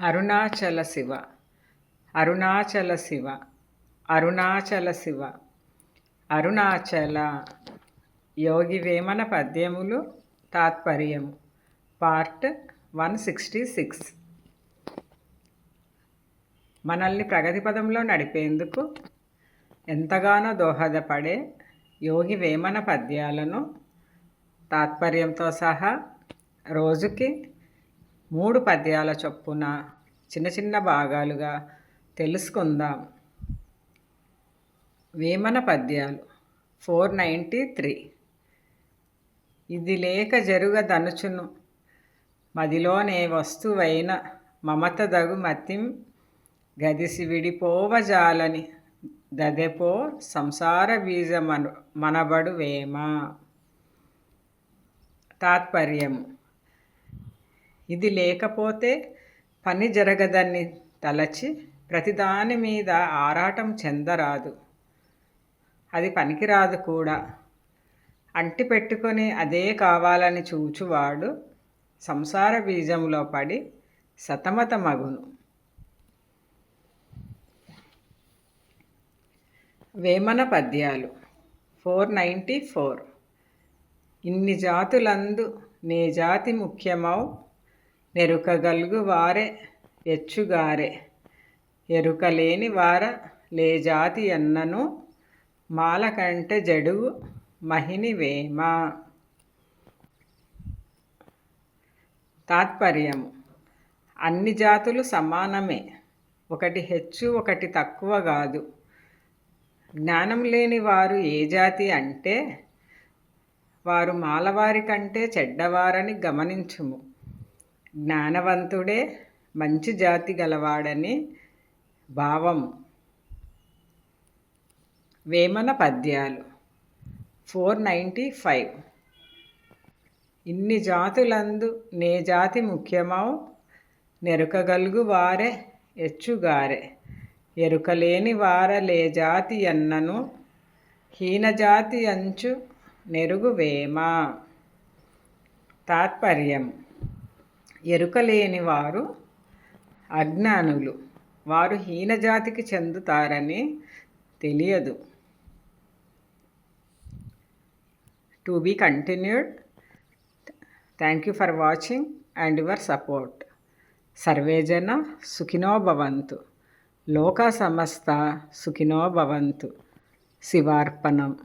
అరుణాచల శివ. అరుణాచల శివ. అరుణాచల శివ. అరుణాచల. యోగి వేమన పద్యములు తాత్పర్యము. Part one sixty six. మనల్ని ప్రగతి పదంలో నడిపేందుకు ఎంతగానో దోహదపడే యోగి వేమన పద్యాలను తాత్పర్యంతో సహా రోజుకి మూడు పద్యాల చొప్పున చిన్న చిన్న భాగాలుగా తెలుసుకుందాం. వేమన పద్యాలు ఫోర్ నైంటీ త్రీ. ఇది లేక జరుగదనుచును మదిలోనే వస్తువైన మమతదగు మతిం గదిసి విడిపోవజాలని దదెపో సంసార బీజమను మనబడు వేమ. తాత్పర్యము. ఇది లేకపోతే పని జరగదని తలచి ప్రతిదాని మీద ఆరాటం చెందరాదు. అది పనికిరాదు కూడా. అంటి పెట్టుకొని అదే కావాలని చూచువాడు సంసార బీజంలో పడి సతమతమగును వేమన పద్యాలు ఫోర్ నైంటీ ఫోర్. ఇన్ని జాతులందు నే జాతి ముఖ్యమౌ నెరుకగలుగు వారే ఎచ్చుగారే ఎరుకలేని వార లే జాతి అన్నను మాల కంటే జడుగు మహిని వేమ. తాత్పర్యము. అన్ని జాతులు సమానమే. ఒకటి హెచ్చు ఒకటి తక్కువ కాదు జ్ఞానం లేని వారు ఏ జాతి అంటే వారు మాలవారి కంటే చెడ్డవారని గమనించుము. జ్ఞానవంతుడే మంచి జాతి గలవాడని భావం. వేమన పద్యాలు. Four ninety five. ఇన్ని జాతులందు నే జాతి ముఖ్యమౌ నెరుకగలుగు వారే ఎచ్చుగారే. ఎరుకలేని వారలే జాతి అన్నను హీనజాతి అంచు నెరుగు వేమ. తాత్పర్యం. ఎరుకలేని వారు అజ్ఞానులు. వారు హీనజాతికి చెందుతారని తెలియదు. To be continued. Thank you for watching and your support. సర్వేజన సుఖినో భవంతు. లోక సమస్త సుఖినో భవంతు. శివార్పణం.